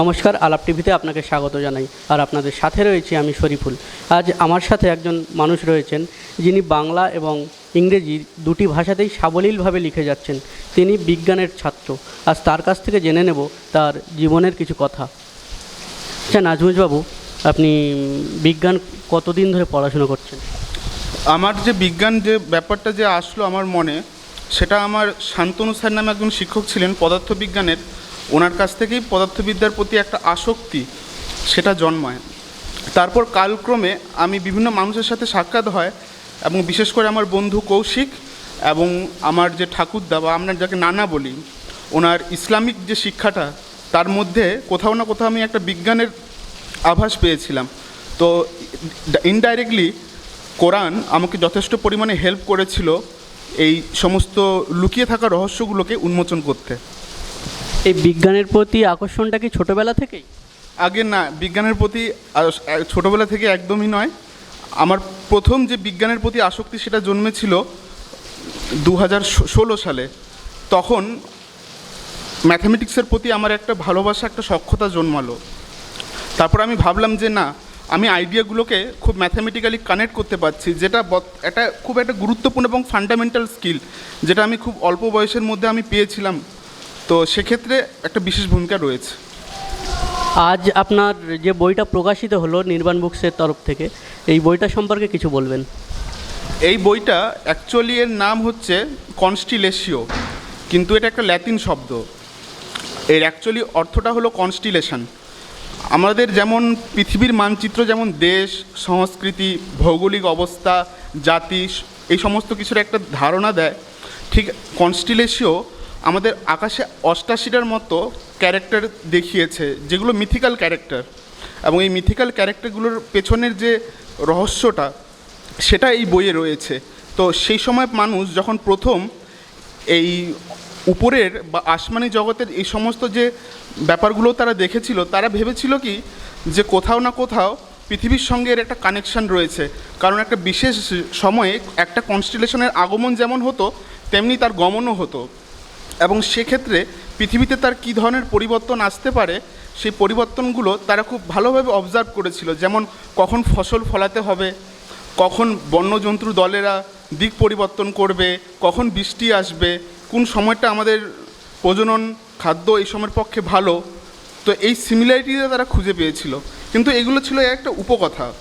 নমস্কার, আলাপ টিভিতে আপনাকে স্বাগত জানাই। আর আপনাদের সাথে রয়েছি আমি শরীফুল। আজ আমার সাথে একজন মানুষ রয়েছেন, যিনি বাংলা এবং ইংরেজি দুটি ভাষাতেই সাবলীলভাবে লিখে যাচ্ছেন। তিনি বিজ্ঞানের ছাত্র। আজ তার কাছ থেকে জেনে নেব তার জীবনের কিছু কথা। আচ্ছা নাজমুজবাবু, আপনি বিজ্ঞান কতদিন ধরে পড়াশোনা করছেন? আমার যে বিজ্ঞান যে ব্যাপারটা যে আসলো আমার মনে, সেটা আমার শান্তনু স্যার নামে একজন শিক্ষক ছিলেন পদার্থবিজ্ঞানের। ওনার কাছ থেকেই পদার্থবিদ্যার প্রতি একটা আসক্তি, সেটা জন্মায়। তারপর কালক্রমে আমি বিভিন্ন মানুষের সাথে সাক্ষাৎ হয় এবং বিশেষ করে আমার বন্ধু কৌশিক এবং আমার যে ঠাকুরদা বা আমরা যাকে নানা বলি, ওনার ইসলামিক যে শিক্ষাটা, তার মধ্যে কোথাও না কোথাও আমি একটা বিজ্ঞানের আভাস পেয়েছিলাম। তো ইনডাইরেক্টলি কোরআন আমাকে যথেষ্ট পরিমাণে হেল্প করেছিল এই সমস্ত লুকিয়ে থাকা রহস্যগুলোকে উন্মোচন করতে। এই বিজ্ঞানের প্রতি আকর্ষণটা কি ছোটোবেলা থেকেই? আগে না, বিজ্ঞানের প্রতি ছোটবেলা থেকে একদমই নয়। আমার প্রথম যে বিজ্ঞানের প্রতি আসক্তি সেটা জন্মেছিল দু হাজার ষোলো সালে। তখন ম্যাথামেটিক্সের প্রতি আমার একটা ভালোবাসা, একটা সক্ষতা জন্মালো। তারপর আমি ভাবলাম যে না, আমি আইডিয়াগুলোকে খুব ম্যাথামেটিক্যালি কানেক্ট করতে পারছি, যেটা একটা খুব একটা গুরুত্বপূর্ণ এবং ফান্ডামেন্টাল স্কিল, যেটা আমি খুব অল্প বয়সের মধ্যে আমি পেয়েছিলাম। তো সেক্ষেত্রে একটা বিশেষ ভূমিকা রয়েছে। আজ আপনার যে বইটা প্রকাশিত হলো নির্বাণ বুকসের তরফ থেকে এই বইটা সম্পর্কে কিছু বলবেন? এই বইটা অ্যাকচুয়ালি এর নাম হচ্ছে কনস্টিলেশিও কিন্তু এটা একটা ল্যাতিন শব্দ। এর অ্যাকচুয়ালি অর্থটা হলো কনস্টিলেশন আমাদের যেমন পৃথিবীর মানচিত্র যেমন দেশ সংস্কৃতি ভৌগোলিক অবস্থা জাতি এই সমস্ত কিছুর একটা ধারণা দেয় ঠিক কনস্টিলেশিও আমাদের আকাশে অষ্টাশিটার মতো ক্যারেক্টার দেখিয়েছে, যেগুলো মিথিক্যাল ক্যারেক্টার এবং এই মিথিক্যাল ক্যারেক্টারগুলোর পেছনের যে রহস্যটা, সেটা এই বইয়ে রয়েছে। তো সেই সময় মানুষ যখন প্রথম এই উপরের বা আসমানি জগতের এই সমস্ত যে ব্যাপারগুলো তারা দেখেছিল, তারা ভেবেছিল কি যে কোথাও না কোথাও পৃথিবীর সঙ্গে এর একটা কানেকশন রয়েছে। কারণ একটা বিশেষ সময়ে একটা কনস্টিলেশনের আগমন যেমন হতো, তেমনি তার গমনও হতো। এবং সেক্ষেত্রে পৃথিবীতে তার কী ধরনের পরিবর্তন আসতে পারে, সেই পরিবর্তনগুলো তারা খুব ভালোভাবে অবজার্ভ করেছিল। যেমন কখন ফসল ফলাতে হবে, কখন বন্যজন্তুর দলেরা দিক পরিবর্তন করবে, কখন বৃষ্টি আসবে, কোন সময়টা আমাদের প্রজনন খাদ্য এই সময়ের পক্ষে ভালো। তো এই সিমিলারিটিটা তারা খুঁজে পেয়েছিল। কিন্তু এগুলো ছিল একটা উপকথা।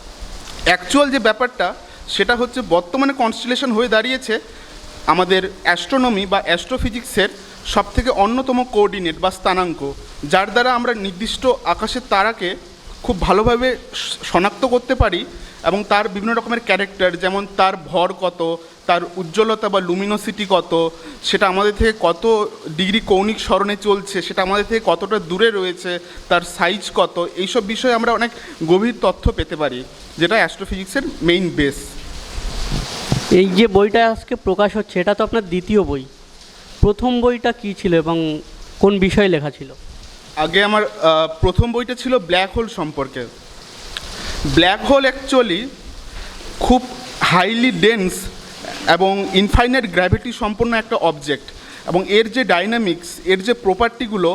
অ্যাকচুয়াল যে ব্যাপারটা, সেটা হচ্ছে বর্তমানে কনস্টিলেশন হয়ে দাঁড়িয়েছে আমাদের অ্যাস্ট্রোনমি বা অ্যাস্ট্রোফিজিক্সের সব থেকে অন্যতম কোঅর্ডিনেট বা স্থানাঙ্ক, যার দ্বারা আমরা নির্দিষ্ট আকাশের তারাকে খুব ভালোভাবে শনাক্ত করতে পারি এবং তার বিভিন্ন রকমের ক্যারেক্টার, যেমন তার ভর কত, তার উজ্জ্বলতা বা লুমিনোসিটি কত, সেটা আমাদের থেকে কত ডিগ্রি কৌণিক স্মরণে চলছে, সেটা আমাদের থেকে কতটা দূরে রয়েছে, তার সাইজ কত, এইসব বিষয়ে আমরা অনেক গভীর তথ্য পেতে পারি, যেটা অ্যাস্ট্রোফিজিক্সের মেইন বেস এই যে বইটা আজকে প্রকাশ হচ্ছে, এটা তো আপনার দ্বিতীয় বই। প্রথম বইটা কী ছিল এবং কোন বিষয়ে লেখা ছিল? আগে আমার প্রথম বইটা ছিল ব্ল্যাক হোল সম্পর্কে। ব্ল্যাক হোল অ্যাকচুয়ালি খুব হাইলি ডেন্স এবং ইনফাইনাইট গ্র্যাভিটি সম্পন্ন একটা অবজেক্ট এবং এর যে ডাইনামিক্স এর যে প্রপার্টিগুলো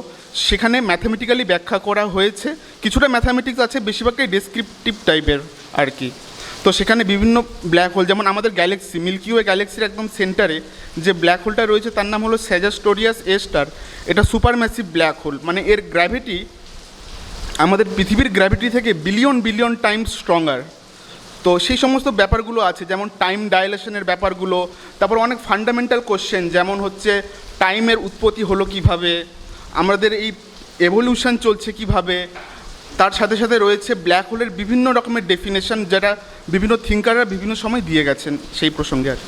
সেখানে ম্যাথামেটিক্যালি ব্যাখ্যা করা হয়েছে। কিছুটা ম্যাথামেটিক্স আছে, বেশিরভাগটাই ডেসক্রিপটিভ টাইপের আর কি। তো সেখানে বিভিন্ন ব্ল্যাক হোল যেমন আমাদের গ্যালাক্সি মিল্কি ওয়ে গ্যালাক্সির একদম সেন্টারে যে ব্ল্যাক হোলটা রয়েছে, তার নাম হলো স্যাজাস্টোরিয়াস এ স্টার এটা সুপার ম্যাসিভ ব্ল্যাক হোল মানে এর গ্র্যাভিটি আমাদের পৃথিবীর গ্র্যাভিটি থেকে বিলিয়ন বিলিয়ন টাইমস স্ট্রঙ্গার তো সেই সমস্ত ব্যাপারগুলো আছে, যেমন টাইম ডাইলেশনের ব্যাপারগুলো, তারপর অনেক ফান্ডামেন্টাল কোশ্চেন যেমন হচ্ছে টাইমের উৎপত্তি হলো কীভাবে, আমাদের এই এভলিউশন চলছে কীভাবে তার সাথে সাথে রয়েছে ব্ল্যাক হোলের বিভিন্ন রকমের ডেফিনেশন যেটা বিভিন্ন থিঙ্কাররা বিভিন্ন সময় দিয়ে গেছেন সেই প্রসঙ্গে আর।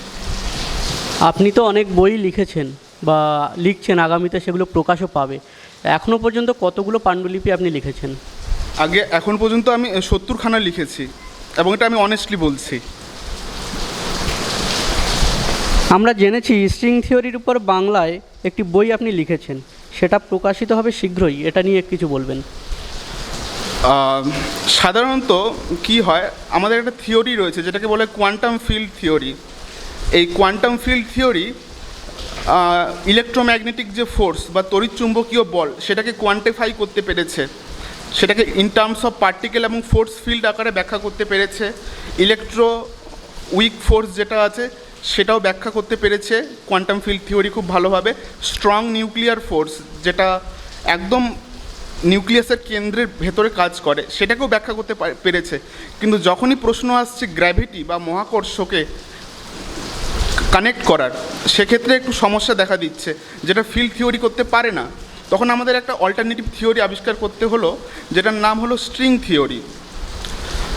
আপনি তো অনেক বই লিখেছেন বা লিখছেন আগামীতে সেগুলো প্রকাশও পাবে। এখনও পর্যন্ত কতগুলো পাণ্ডুলিপি আপনি লিখেছেন? আগে এখন পর্যন্ত আমি সত্তরখানা লিখেছি এবং এটা আমি অনেস্টলি বলছি। আমরা জেনেছি স্ট্রিং থিওরির উপর বাংলায় একটি বই আপনি লিখেছেন। সেটা প্রকাশিত হবে শীঘ্রই এটা নিয়ে কিছু বলবেন। সাধারণত কি হয়, আমাদের একটা থিওরি রয়েছে যেটাকে বলে কোয়ান্টাম ফিল্ড থিওরি এই কোয়ান্টাম ফিল্ড থিওরি ইলেকট্রোম্যাগনেটিক যে ফোর্স বা তড়িৎচুম্বকীয় বল, সেটাকে কোয়ান্টিফাই করতে পেরেছে। সেটাকে ইন টার্মস অফ পার্টিকেল এবং ফোর্স ফিল্ড আকারে ব্যাখ্যা করতে পেরেছে। ইলেকট্রো উইক ফোর্স যেটা আছে, সেটাও ব্যাখ্যা করতে পেরেছে। কোয়ান্টাম ফিল্ড থিওরি খুব ভালোভাবে। স্ট্রং নিউক্লিয়ার ফোর্স যেটা একদম নিউক্লিয়াসের কেন্দ্রের ভেতরে কাজ করে, সেটাকেও ব্যাখ্যা করতে পেরেছে। কিন্তু যখনই প্রশ্ন আসছে গ্র্যাভিটি বা মহাকর্ষকে কানেক্ট করার, সেক্ষেত্রে একটু সমস্যা দেখা দিচ্ছে, যেটা ফিল্ড থিওরি করতে পারে না। তখন আমাদের একটা অল্টারনেটিভ থিওরি আবিষ্কার করতে হলো, যেটার নাম হলো স্ট্রিং থিওরি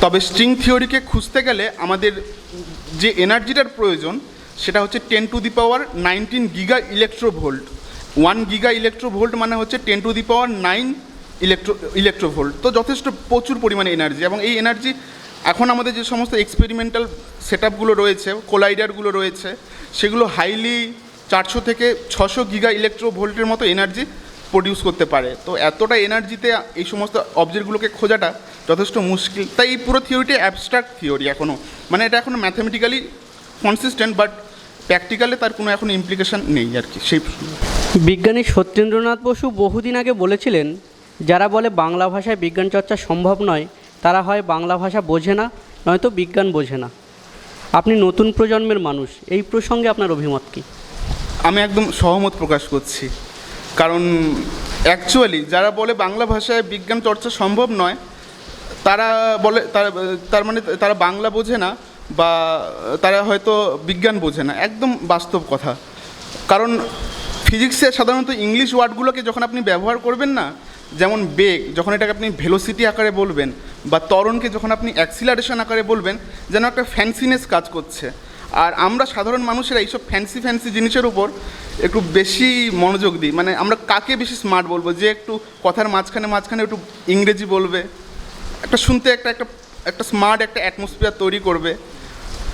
তবে স্ট্রিং থিওরিকে খুঁজতে গেলে আমাদের যে এনার্জিটার প্রয়োজন, সেটা হচ্ছে ten to the power nineteen giga electronvolt one giga electronvolt মানে হচ্ছে ten to the power nine electro electronvolt তো যথেষ্ট প্রচুর পরিমাণে এনার্জি এবং এই এনার্জি এখন আমাদের যে সমস্ত এক্সপেরিমেন্টাল সেট রয়েছে কোলাইডারগুলো রয়েছে, সেগুলো হাইলি চারশো থেকে ছশো গিগা ইলেকট্রোভোল্টের মতো এনার্জি প্রডিউস করতে পারে। তো এতটা এনার্জিতে এই সমস্ত অবজেক্টগুলোকে খোঁজাটা যথেষ্ট মুশকিল। তাই এই পুরো থিওরিটি অ্যাবস্ট্রাক্ট থিওরি এখনও মানে এটা এখনও ম্যাথামেটিক্যালি কনসিস্টেন্ট বাট প্র্যাকটিক্যালে তার কোনো এখন ইমপ্লিকেশন নেই আর কি, সেই বিজ্ঞানী সত্যেন্দ্রনাথ বসু বহুদিন আগে বলেছিলেন যারা বলে বাংলা ভাষায় বিজ্ঞান চর্চা সম্ভব নয়, তারা হয় বাংলা ভাষা বোঝে না, নয়তো বিজ্ঞান বোঝে না। আপনি নতুন প্রজন্মের মানুষ, এই প্রসঙ্গে আপনার অভিমত কী? আমি একদম সহমত প্রকাশ করছি। কারণ অ্যাকচুয়ালি যারা বলে বাংলা ভাষায় বিজ্ঞান চর্চা সম্ভব নয়, তারা বলে, তার মানে তারা বাংলা বোঝে না বা তারা হয়তো বিজ্ঞান বোঝে না, একদম বাস্তব কথা। কারণ ফিজিক্সে সাধারণত ইংলিশ ওয়ার্ডগুলোকে যখন আপনি ব্যবহার করবেন না যেমন বেগ, যখন এটাকে আপনি ভেলোসিটি আকারে বলবেন বা তরণকে যখন আপনি অ্যাক্সিলারেশন আকারে বলবেন, যেন একটা ফ্যান্সিনেস কাজ করছে। আর আমরা সাধারণ মানুষেরা এইসব ফ্যান্সি ফ্যান্সি জিনিসের উপর একটু বেশি মনোযোগ দিই। মানে আমরা কাকে বেশি স্মার্ট বলব? যে একটু কথার মাঝখানে মাঝখানে একটু ইংরেজি বলবে, একটা শুনতে একটা একটা একটা স্মার্ট একটা অ্যাটমসফিয়ার তৈরি করবে।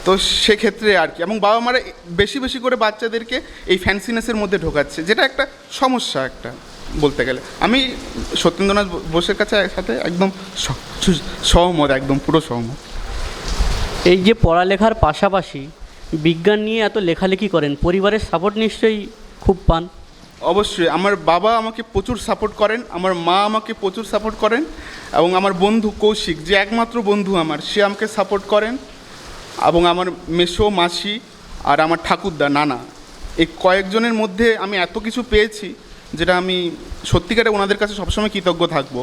তো সেক্ষেত্রে আর কি। এবং বাবা মারা বেশি বেশি করে বাচ্চাদেরকে এই ফ্যান্সিনেসের মধ্যে ঢোকাচ্ছে, যেটা একটা সমস্যা একটা। বলতে গেলে। আমি সত্যেন্দ্রনাথ বোসের কাছে সাথে একদম সহমত একদম পুরো সহমত। এই যে পড়ালেখার পাশাপাশি বিজ্ঞান নিয়ে এত লেখালেখি করেন পরিবারের সাপোর্ট নিশ্চয়ই খুব পান। অবশ্যই আমার বাবা আমাকে প্রচুর সাপোর্ট করেন আমার মা আমাকে প্রচুর সাপোর্ট করেন এবং আমার বন্ধু কৌশিক যে একমাত্র বন্ধু আমার সে আমাকে সাপোর্ট করেন এবং আমার মেসো মাসি আর আমার ঠাকুরদা নানা। এই কয়েকজনের মধ্যে আমি এত কিছু পেয়েছি যেটা আমি সত্যিকারে ওনাদের কাছে সবসময় কৃতজ্ঞ থাকব।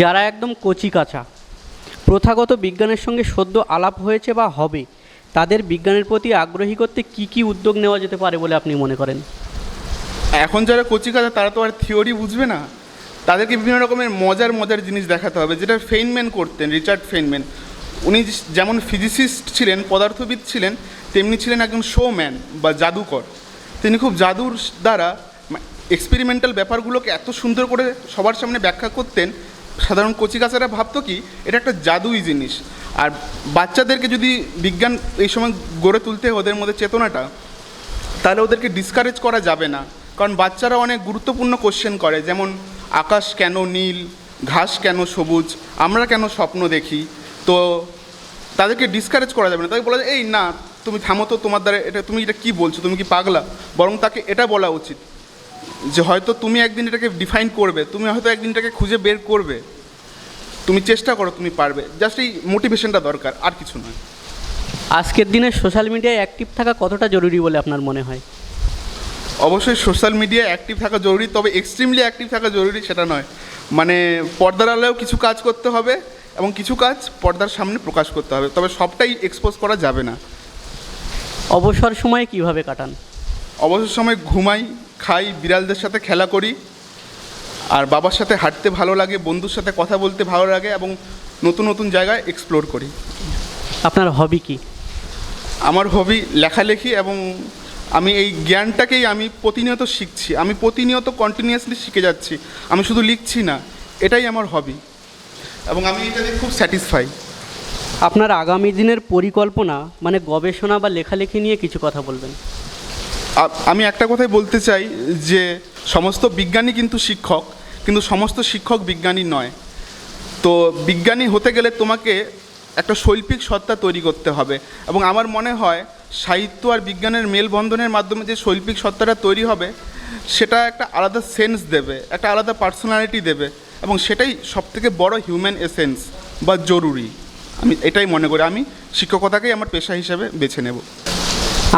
যারা একদম কচি কাঁচা প্রথাগত বিজ্ঞানের সঙ্গে সদ্য আলাপ হয়েছে বা হবে তাদের বিজ্ঞানের প্রতি আগ্রহী করতে কি কি উদ্যোগ নেওয়া যেতে পারে বলে আপনি মনে করেন? এখন যারা কচিকাতা তারা তো আর থিওরি বুঝবে না। তাদেরকে বিভিন্ন রকমের মজার মজার জিনিস দেখাতে হবে যেটা ফেইনম্যান করতেন রিচার্ড ফেইনম্যান। উনি যেমন ফিজিসিস্ট ছিলেন পদার্থবিদ ছিলেন তেমনি ছিলেন একজন শোম্যান বা জাদুকর। তিনি খুব জাদুর দ্বারা এক্সপেরিমেন্টাল ব্যাপারগুলোকে এত সুন্দর করে সবার সামনে ব্যাখ্যা করতেন, সাধারণ কচিকাচারা ভাবতো কি, এটা একটা জাদুই জিনিস। আর বাচ্চাদেরকে যদি বিজ্ঞান এই সময় গড়ে তুলতে ওদের মধ্যে চেতনাটা, তাহলে ওদেরকে ডিসকারেজ করা যাবে না। কারণ বাচ্চারা অনেক গুরুত্বপূর্ণ কোশ্চেন করে, যেমন, আকাশ কেন নীল, ঘাস কেন সবুজ, আমরা কেন স্বপ্ন দেখি? তো তাদেরকে ডিসকারেজ করা যাবে না। তাকে বলা যায়, এই না তুমি থামো তো তোমার দ্বারা এটা তুমি এটা কী বলছো? তুমি কি পাগলা? বরং তাকে এটা বলা উচিত যে হয়তো তুমি একদিন এটাকে ডিফাইন করবে তুমি হয়তো একদিন এটাকে খুঁজে বের করবে। তুমি চেষ্টা করো তুমি পারবে। জাস্ট এই মোটিভেশনটা দরকার আর কিছু নয়। আজকের দিনে সোশ্যাল মিডিয়ায় অ্যাক্টিভ থাকা কতটা জরুরি বলে আপনার মনে হয়? অবশ্যই সোশ্যাল মিডিয়ায় অ্যাক্টিভ থাকা জরুরি তবে এক্সট্রিমলি অ্যাক্টিভ থাকা জরুরি সেটা নয়। মানে পর্দার আলেও কিছু কাজ করতে হবে এবং কিছু কাজ পর্দার সামনে প্রকাশ করতে হবে। তবে সবটাই এক্সপোজ করা যাবে না। অবসর সময়ে কীভাবে কাটান? অবসর সময় ঘুমাই খাই বিড়ালদের সাথে খেলা করি আর বাবার সাথে হাঁটতে ভালো লাগে বন্ধুর সাথে কথা বলতে ভালো লাগে এবং নতুন নতুন জায়গায় এক্সপ্লোর করি। আপনার হবি কি? আমার হবি লেখালেখি এবং আমি এই জ্ঞানটাকেই আমি প্রতিনিয়ত শিখছি। আমি প্রতিনিয়ত কন্টিনিউয়াসলি শিখে যাচ্ছি। আমি শুধু লিখছি না এটাই আমার হবি এবং আমি এটাতে খুব স্যাটিসফাই আপনার আগামী দিনের পরিকল্পনা মানে গবেষণা বা লেখালেখি নিয়ে কিছু কথা বলবেন। আমি একটা কথাই বলতে চাই যে, সমস্ত বিজ্ঞানী কিন্তু শিক্ষক, কিন্তু সমস্ত শিক্ষক বিজ্ঞানী নয়। তো বিজ্ঞানী হতে গেলে তোমাকে একটা শৈল্পিক সত্তা তৈরি করতে হবে এবং আমার মনে হয় সাহিত্য আর বিজ্ঞানের মেলবন্ধনের মাধ্যমে যে শৈল্পিক সত্তাটা তৈরি হবে, সেটা একটা আলাদা সেন্স দেবে, একটা আলাদা পার্সোনালিটি দেবে এবং সেটাই সবথেকে বড় হিউম্যান এসেন্স বা জরুরি। আমি এটাই মনে করি, আমি শিক্ষকতাকেই আমার পেশা হিসেবে বেছে নেব।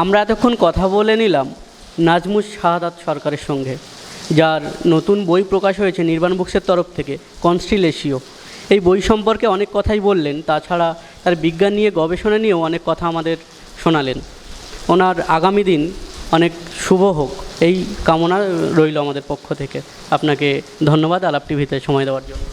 আমরা এতক্ষণ কথা বলে নিলাম নাজমুস শাহাদাত সরকারের সঙ্গে, যার নতুন বই প্রকাশ হয়েছে নির্বাণ বুকসের তরফ থেকে, কনস্টিলেশিও। এই বই সম্পর্কে অনেক কথাই বললেন, তাছাড়া তার বিজ্ঞান নিয়ে গবেষণা নিয়েও অনেক কথা আমাদের শোনালেন। ওনার আগামী দিন অনেক শুভ হোক, এই কামনা রইল আমাদের পক্ষ থেকে। আপনাকে ধন্যবাদ, আলাপ টিভিতে সময় দেওয়ার জন্য।